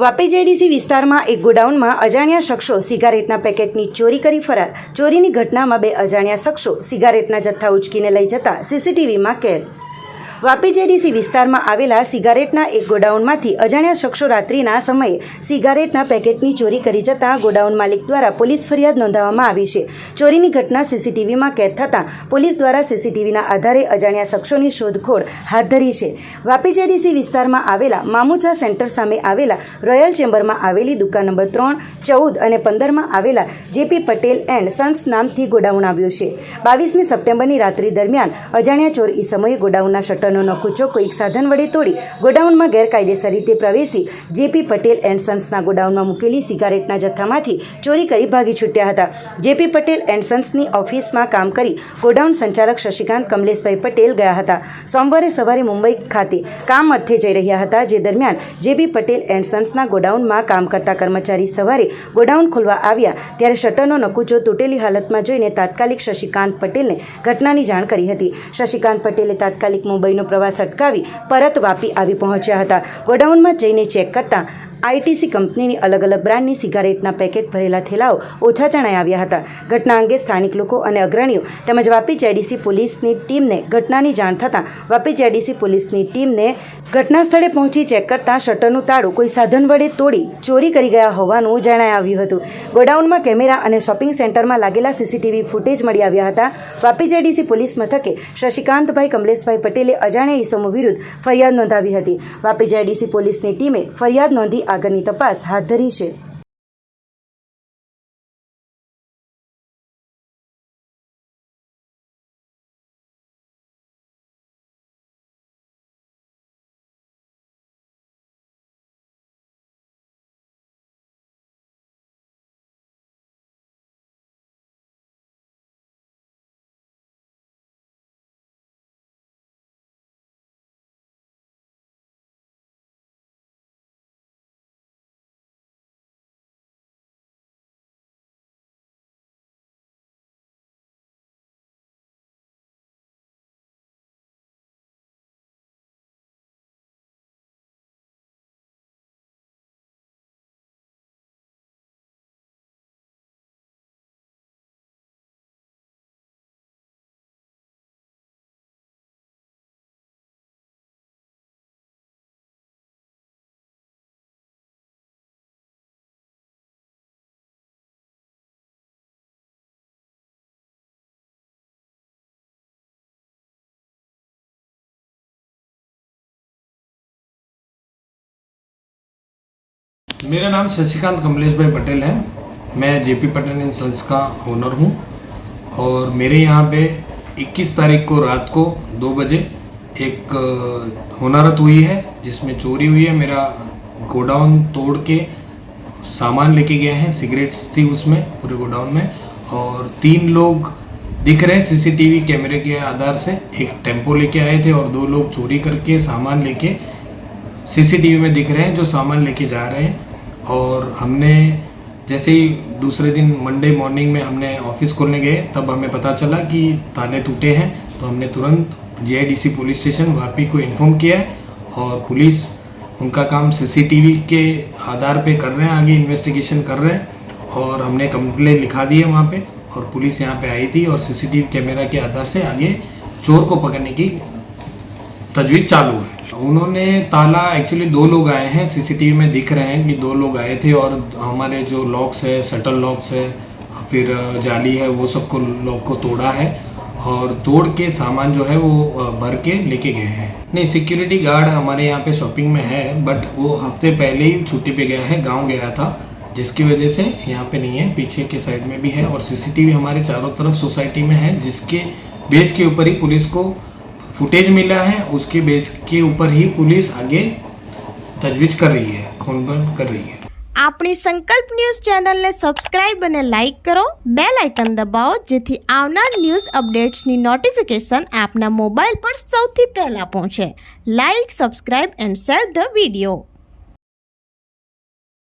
Vapi JDC વિસ્તારમાં એક ગોડાઉનમાં અજાણ્યા શખ્સો સિગારેટના પેકેટની ચોરી કરી ફરાર. ચોરીની ઘટનામાં બે અજાણ્યા શખ્સો સિગારેટના જથ્થા ઉચકીને લઈ જતા સીસીટીવીમાં કેદ. વાપી જેડીસી વિસ્તારમાં આવેલા સિગારેટના એક ગોડાઉનમાંથી અજાણ્યા શખ્સો રાત્રિના સમયે સિગારેટના પેકેટની ચોરી કરી જતા ગોડાઉન માલિક દ્વારા પોલીસ ફરિયાદ નોંધાવવામાં આવી છે. ચોરીની ઘટના સીસીટીવીમાં કેદ થતાં પોલીસ દ્વારા સીસીટીવીના આધારે અજાણ્યા શખ્સોની શોધખોળ હાથ ધરી છે. વાપી જેડીસી વિસ્તારમાં આવેલા મામુચા સેન્ટર સામે આવેલા રોયલ ચેમ્બરમાં આવેલી દુકાન નંબર ત્રણ, ચૌદ અને પંદરમાં આવેલા જેપી પટેલ એન્ડ સન્સ નામથી ગોડાઉન આવ્યું છે. બાવીસમી સપ્ટેમ્બરની રાત્રિ દરમિયાન અજાણ્યા ચોર સમયે ગોડાઉનના શટરનો કૂચો કોઈક સાધન વડે તોડી ગોડાઉનમાં ગેરકાયદેસર રીતે પ્રવેશી જેપી પટેલ એન્ડ સન્સના ગોડાઉનમાં મૂકેલી સિગારેટના જથ્થામાંથી ચોરી કરી ભાગી છૂટ્યા હતા. જેપી પટેલ એન્ડ સન્સની ઓફિસમાં કામ કરી ગોડાઉન સંચાલક શશિકાંત કમલેશભાઈ પટેલ ગયા હતા. સોમવારે સવારે મુંબઈ ખાતે કામ અર્થે જઈ રહ્યા હતા, જે દરમિયાન જેપી પટેલ એન્ડ સન્સના ગોડાઉનમાં કામ કરતા કર્મચારી સવારે ગોડાઉન ખોલવા આવ્યા, ત્યારે શટરનો નકુચો તૂટેલી હાલતમાં જોઈને તાત્કાલિક શશિકાંત પટેલને ઘટનાની જાણ કરી હતી. શશિકાંત પટેલે તાત્કાલિક મુંબઈનો પ્રવાસ અટકાવી પરત વાપી આવી પહોંચ્યા હતા. ગોડાઉનમાં જઈને ચેક કરતાં આઈટીસી કંપનીની અલગ અલગ બ્રાન્ડની સિગારેટના પેકેટ ભરેલા થેલાઓ ઓછા જણાઈ આવ્યા હતા. ઘટના અંગે સ્થાનિક લોકો અને અગ્રણીઓ તેમજ વાપી જેડીસી પોલીસની ટીમને ઘટનાની જાણ થતાં વાપી જેડીસી પોલીસની ટીમને ઘટના સ્થળે પહોંચી ચેક કરતાં શટરનું તાળું કોઈ સાધન વડે તોડી ચોરી કરી ગયા હોવાનું જણાઈ આવ્યું હતું. ગોડાઉનમાં કેમેરા અને શોપિંગ સેન્ટરમાં લાગેલા સીસીટીવી ફૂટેજ મળી આવ્યા હતા. વાપી જેડીસી પોલીસ મથકે શશિકાંતભાઈ કમલેશભાઈ પટેલે અજાણ્યા ઈસમો વિરુદ્ધ ફરિયાદ નોંધાવી હતી. વાપી જેડીસી પોલીસની ટીમે ફરિયાદ નોંધી આગળની તપાસ હાથ ધરી છે. मेरा नाम शशिकांत कमलेश भाई पटेल है। मैं जेपी पटेल एंड सन्स का ओनर हूँ और मेरे यहाँ पे 21 तारीख को रात को दो बजे एक होनारत हुई है, जिसमें चोरी हुई है। मेरा गोडाउन तोड़ के सामान लेके गए हैं। सिगरेट्स थी उसमें, पूरे गोडाउन में। और तीन लोग दिख रहे हैं सीसीटीवी कैमरे के आधार से। एक टेंपो लेके आए थे और दो लोग चोरी करके सामान लेके सीसीटीवी में दिख रहे हैं, जो सामान लेके जा रहे हैं। और हमने जैसे ही दूसरे दिन मंडे मॉर्निंग में हमने ऑफ़िस खोलने गए, तब हमें पता चला कि ताले टूटे हैं तो हमने तुरंत जीआईडीसी पुलिस स्टेशन वापी को इन्फॉर्म किया है और पुलिस उनका काम सीसीटीवी के आधार पे कर रहे हैं, आगे इन्वेस्टिगेशन कर रहे हैं और हमने कंप्लेन लिखा दी है वहाँ पे और पुलिस यहाँ पे आई थी और सीसीटीवी कैमरा के आधार से आगे चोर को पकड़ने की तजवीज चालू है। उन्होंने ताला एक्चुअली दो लोग आए हैं सीसीटीवी में दिख रहे हैं कि दो लोग आए थे और हमारे जो लॉक्स है शटल लॉक्स है, फिर जाली है, वो सबको लॉक को तोड़ा है और तोड़ के सामान जो है वो भर के लेके गए हैं। नहीं सिक्योरिटी गार्ड हमारे यहाँ पे शॉपिंग में है बट वो हफ़्ते पहले ही छुट्टी पे गया है, गाँव गया था, जिसकी वजह से यहाँ पे नहीं है, पीछे के साइड में भी है और सीसीटीवी हमारे चारों तरफ़ सोसाइटी में है, जिसके बेस के ऊपर ही पुलिस को फुटेज मिला है उसके बेस के ऊपर ही पुलिस आगे तजवीज कर रही है खोनबन कर रही है આપણી સંકલ્પ ન્યૂઝ ચેનલને સબસ્ક્રાઇબ અને લાઇક કરો બે લાઇકન દબાવો જેથી આવનાર ન્યૂઝ અપડેટ્સની નોટિફિકેશન આપના મોબાઈલ પર સૌથી પહેલાં પહોંચે like subscribe and share the video